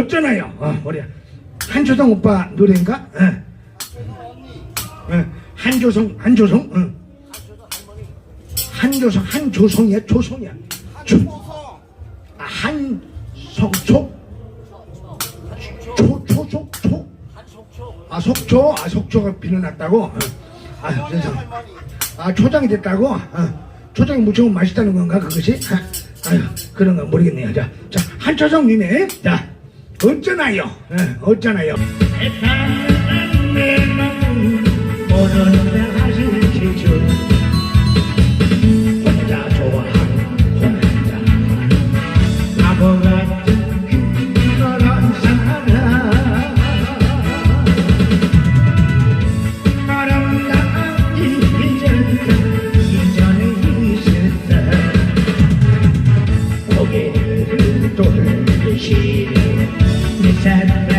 어쩌나요? 어, 우리 한조성 오빠 노래인가? 예. 예. 한조성, 한조성, 응. 한조성, 한조성이야, 조성이야. 조, 아, 한성초, 초, 초속, 초. 아 속초, 아 속초가 비는 났다고. 어. 아 세상. 아 초장이 됐다고. 어. 초장이 무척 맛있다는 건가 그것이? 아, 아유 그런 건 모르겠네요. 자, 자 한초성님의 자 어쩌나요? 예, 어쩌나요? 내마 sad